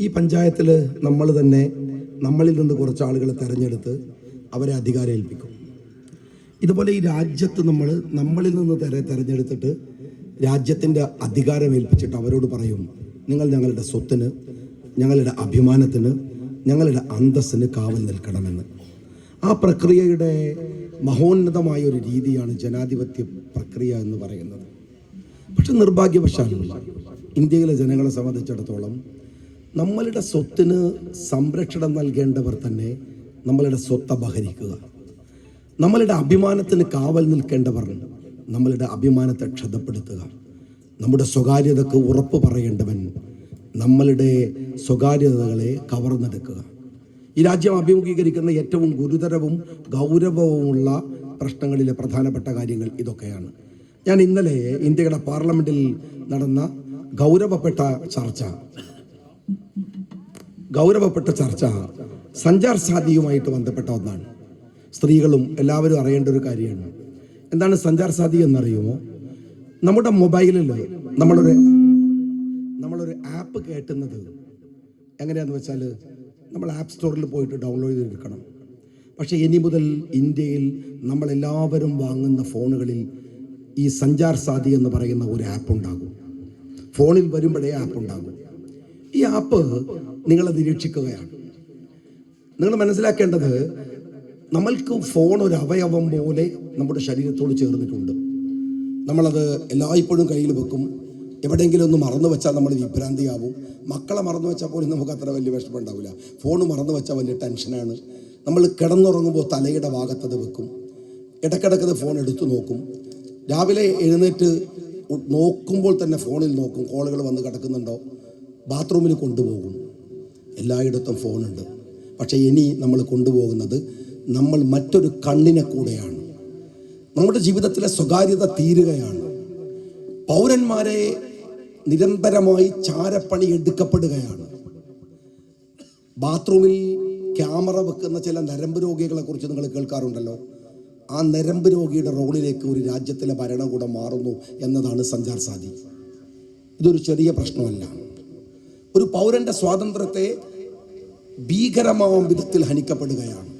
ഈ പഞ്ചായത്തിൽ നമ്മൾ തന്നെ നമ്മളിൽ നിന്ന് കുറച്ച് ആളുകളെ തിരഞ്ഞെടുത്ത് അവരെ അധികാരം ഏൽപ്പിക്കും. ഇതുപോലെ ഈ രാജ്യത്ത് നമ്മൾ നമ്മളിൽ നിന്ന് തെരെ തിരഞ്ഞെടുത്തിട്ട് രാജ്യത്തിന്റെ അധികാരം ഏൽപ്പിച്ചിട്ട് അവരോട് പറയും നിങ്ങൾ ഞങ്ങളുടെ സ്വത്തിന് ഞങ്ങളുടെ അഭിമാനത്തിന് ഞങ്ങളുടെ അന്തസ്സിന് കാവൽ നിൽക്കണമെന്ന്. ആ പ്രക്രിയയുടെ മഹോന്നതമായ ഒരു രീതിയാണ് ജനാധിപത്യ പ്രക്രിയ എന്ന് പറയുന്നത്. പക്ഷെ നിർഭാഗ്യവശാൽ ഇന്ത്യയിലെ ജനങ്ങളെ സംബന്ധിച്ചിടത്തോളം നമ്മളുടെ സ്വത്തിന് സംരക്ഷണം നൽകേണ്ടവർ തന്നെ നമ്മളുടെ സ്വത്ത് അപഹരിക്കുക. നമ്മളുടെ അഭിമാനത്തിന് കാവൽ നിൽക്കേണ്ടവർ നമ്മളുടെ അഭിമാനത്തെ ക്ഷതപ്പെടുത്തുക. നമ്മുടെ സ്വകാര്യതക്ക് ഉറപ്പ് പറയേണ്ടവൻ നമ്മളുടെ സ്വകാര്യതകളെ കവർന്നെടുക്കുക. ഈ രാജ്യം അഭിമുഖീകരിക്കുന്ന ഏറ്റവും ഗുരുതരവും ഗൗരവവുമുള്ള പ്രശ്നങ്ങളിലെ പ്രധാനപ്പെട്ട കാര്യങ്ങൾ ഇതൊക്കെയാണ്. ഞാൻ ഇന്നലെ ഇന്ത്യയുടെ പാർലമെന്റിൽ നടന്ന ഗൗരവപ്പെട്ട ചർച്ച ഗൗരവപ്പെട്ട ചർച്ച സഞ്ചാർ സാധിയുമായിട്ട് ബന്ധപ്പെട്ട ഒന്നാണ്. സ്ത്രീകളും എല്ലാവരും അറിയേണ്ട ഒരു കാര്യമാണ്. എന്താണ് സഞ്ചാർ സാധി എന്നറിയുമോ? നമ്മുടെ മൊബൈലിൽ നമ്മളൊരു നമ്മളൊരു ആപ്പ് കേട്ടുന്നത് എങ്ങനെയാന്ന് വെച്ചാൽ നമ്മൾ ആപ്പ് സ്റ്റോറിൽ പോയിട്ട് ഡൗൺലോഡ് ചെയ്തെടുക്കണം. പക്ഷേ ഇനി മുതൽ ഇന്ത്യയിൽ നമ്മളെല്ലാവരും വാങ്ങുന്ന ഫോണുകളിൽ ഈ സഞ്ചാർ സാധി എന്ന് പറയുന്ന ഒരു ആപ്പ് ഉണ്ടാകും. ഫോണിൽ വരുമ്പോഴേ ആപ്പ് ഉണ്ടാകും. ഈ ആപ്പ് നിങ്ങളെ നിരീക്ഷിക്കുകയാണ്. നിങ്ങൾ മനസ്സിലാക്കേണ്ടത് നമ്മൾക്ക് ഫോൺ ഒരു അവയവം പോലെ നമ്മുടെ ശരീരത്തോട് ചേർന്നിട്ടുണ്ട്. നമ്മളത് എല്ലായ്പ്പോഴും കയ്യിൽ വെക്കും. എവിടെയെങ്കിലും ഒന്ന് മറന്നു വെച്ചാൽ നമ്മൾ വിഭ്രാന്തിയാവും. മക്കളെ മറന്നു വെച്ചാൽ പോലും നമുക്ക് അത്ര വലിയ വിഷമം ഉണ്ടാവില്ല. ഫോൺ മറന്നു വെച്ചാൽ വലിയ ടെൻഷനാണ് നമ്മൾ കിടന്നുറങ്ങുമ്പോൾ തലയുടെ ഭാഗത്തത് വെക്കും. ഇടക്കിടക്കത് ഫോൺ എടുത്തു നോക്കും. രാവിലെ എഴുന്നേറ്റ് നോക്കുമ്പോൾ തന്നെ ഫോണിൽ നോക്കും. കോളുകൾ വന്ന് കിടക്കുന്നുണ്ടോ? ബാത്റൂമിൽ കൊണ്ടുപോകും. എല്ലായിടത്തും ഫോണുണ്ട്. പക്ഷേ ഇനി നമ്മൾ കൊണ്ടുപോകുന്നത് നമ്മൾ മറ്റൊരു കണ്ണിനെ കൂടെയാണ്. നമ്മുടെ ജീവിതത്തിലെ സ്വകാര്യത തീരുകയാണ്. പൗരന്മാരെ നിരന്തരമായി ചാരപ്പണി എടുക്കപ്പെടുകയാണ്. ബാത്റൂമിൽ ക്യാമറ വെക്കുന്ന ചില നരമ്പ് രോഗികളെ കുറിച്ച് നിങ്ങൾ കേൾക്കാറുണ്ടല്ലോ. ആ നരമ്പ് രോഗിയുടെ റോളിലേക്ക് ഒരു രാജ്യത്തിലെ ഭരണകൂടം മാറുന്നു എന്നതാണ് സഞ്ചാർ സാധി ഇതൊരു ചെറിയ പ്രശ്നമല്ല. ഒരു പൗരന്റെ സ്വാതന്ത്ര്യത്തെ ഭീകരമാവും വിധത്തിൽ ഹനിക്കപ്പെടുകയാണ്.